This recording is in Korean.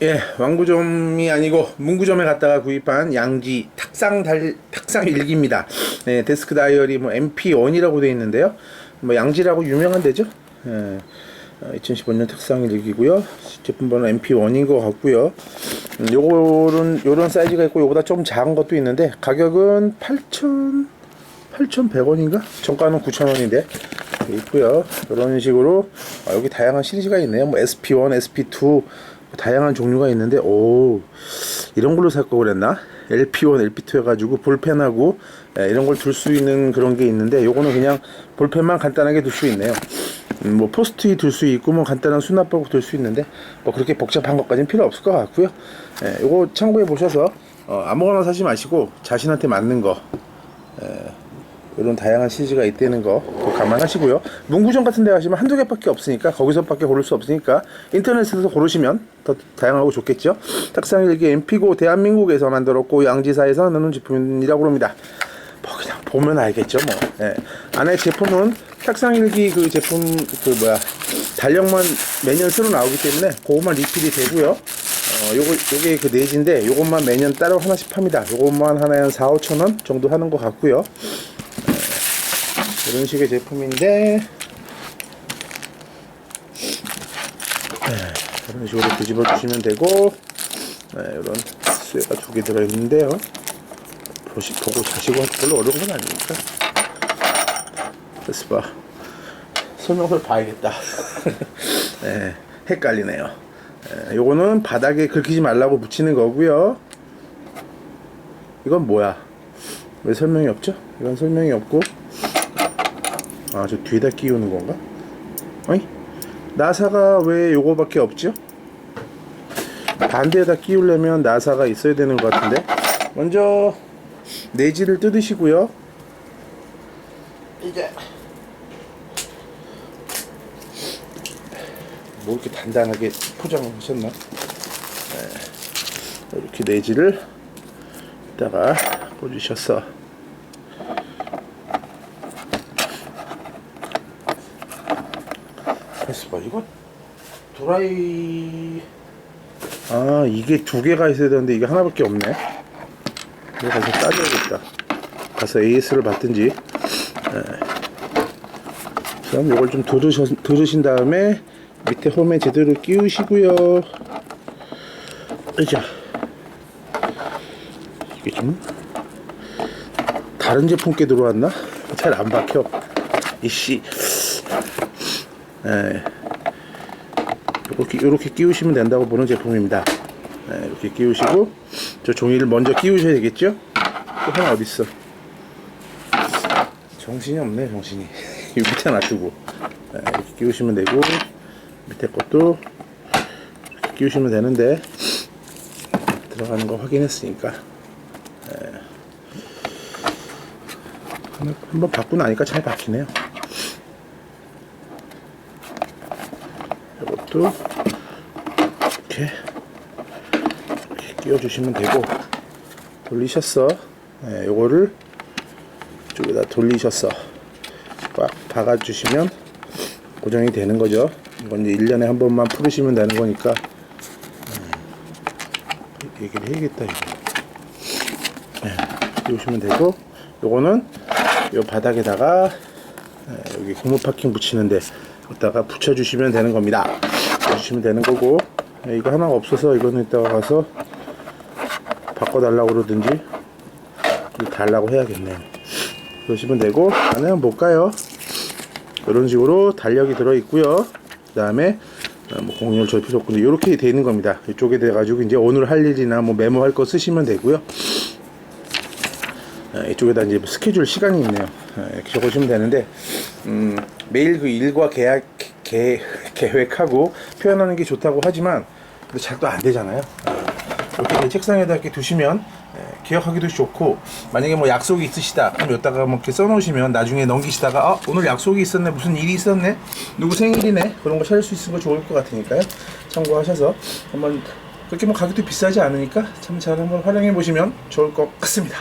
예, 왕구점이 아니고 문구점에 갔다가 구입한 양지 탁상 달 탁상 일기입니다. 네, 데스크 다이어리 뭐 MP1이라고 되어 있는데요. 뭐 양지라고 유명한 데죠. 예, 2015년 탁상 일기고요. 제품 번호 MP1인 것 같고요. 음, 요거는 요런 사이즈가 있고 요보다 좀 작은 것도 있는데 가격은 8,000 8,100원인가? 정가는 9,000원인데 있고요. 이런 식으로 아, 여기 다양한 시리즈가 있네요. 뭐 SP1, SP2 뭐 다양한 종류가 있는데 오 이런 걸로 살거 그랬나? LP1, LP2 해가지고 볼펜하고 예, 이런 걸 둘 수 있는 그런 게 있는데 요거는 그냥 볼펜만 간단하게 둘 수 있네요. 음, 뭐 포스트잇 둘 수 있고 뭐 간단한 수납하고 둘 수 있는데 뭐 그렇게 복잡한 것까지는 필요 없을 것 같고요. 예, 요거 참고해 보셔서 어, 아무거나 사지 마시고 자신한테 맞는 거 이런 다양한 시리즈가 있다는 거 감안하시고요. 문구점 같은 데 가시면 한두 개밖에 없으니까 거기서밖에 고를 수 없으니까 인터넷에서 고르시면 더 다양하고 좋겠죠. 탁상일기 MP고 대한민국에서 만들었고 양지사에서 나눈 제품이라고 합니다. 뭐 그냥 보면 알겠죠 뭐. 예. 안에 제품은 탁상일기 그 제품 그 뭐야 달력만 매년 새로 나오기 때문에 그것만 리필이 되고요. 어, 요거, 요게 그 네지인데, 요것만 매년 따로 하나씩 팝니다. 요것만 하나에 한 4, 5천 원 정도 하는 것 같고요. 이런 식의 제품인데 네, 이런 식으로 뒤집어 주시면 되고 네, 이런 쇠가 두 개 들어 있는데요. 보시, 보고 자시고 별로 어려운 건 아니니까. 됐어 봐. 설명서를 봐야겠다. 네, 헷갈리네요. 네, 요거는 바닥에 긁히지 말라고 붙이는 거고요. 이건 뭐야? 왜 설명이 없죠? 이건 설명이 없고 아, 저 뒤에다 끼우는 건가? 어이? 나사가 왜 요거밖에 없죠? 반대에다 끼우려면 나사가 있어야 되는 것 같은데 먼저 내지를 뜯으시고요 이제 뭐 이렇게 단단하게 포장하셨나? 네. 이렇게 내지를 이따가 꽂으셔서 됐어 봐 이거? 드라이. 아 이게 두 개가 있어야 되는데 이게 하나밖에 없네. 이거 가서 따져야겠다. 가서 AS를 받든지. 네. 그럼 이걸 좀 들으셔, 들으신 다음에 밑에 홈에 제대로 끼우시고요. 으자. 이게 좀 다른 제품 께 들어왔나? 잘 안 박혀. 이씨 예. 이렇게, 이렇게 끼우시면 된다고 보는 제품입니다. 예, 이렇게 끼우시고, 저 종이를 먼저 끼우셔야 되겠죠? 또 하나 어딨어? 정신이 없네, 정신이. 이 밑에 놔두고. 예, 이렇게 끼우시면 되고, 밑에 것도 이렇게 끼우시면 되는데, 들어가는 거 확인했으니까. 예. 한번 받고 나니까 잘 박히네요. 이것도 이렇게, 이렇게 끼워주시면 되고. 돌리셨어. 네, 요거를 이쪽에다 돌리셨어 꽉 박아주시면 고정이 되는 거죠. 이건 이제 1년에 한 번만 풀으시면 되는 거니까. 음, 얘기를 해야겠다 이거. 네, 끼우시면 되고. 요거는 요 바닥에다가 네, 여기 고무 파킹 붙이는데 여기다가 붙여주시면 되는 겁니다. 붙여주시면 되는 거고 네, 이거 하나가 없어서 이거는 이따가 가서 바꿔달라고 그러든지 달라고 해야겠네. 그러시면 되고 안에는 뭘까요? 이런 식으로 달력이 들어 있고요. 그 다음에 뭐 공열 절 필요 없고 이렇게 돼 있는 겁니다. 이쪽에 돼 가지고 이제 오늘 할 일이나 뭐 메모할 거 쓰시면 되고요. 아, 이쪽에다 이제 스케줄 시간이 있네요. 아, 이렇게 적으시면 되는데 음, 매일 그 일과 계약 계, 계획하고 표현하는 게 좋다고 하지만 잘또 안 되잖아요. 아, 이렇게 책상에다 이렇게 두시면 예, 기억하기도 좋고 만약에 뭐 약속이 있으시다 그럼 여기다가 뭐 이렇게 써놓으시면 나중에 넘기시다가 아 오늘 약속이 있었네 무슨 일이 있었네 누구 생일이네 그런 거 찾을 수 있으면 좋을 것 같으니까요 참고하셔서 한번 그렇게 뭐 가격도 비싸지 않으니까 참 잘 한번 활용해 보시면 좋을 것 같습니다.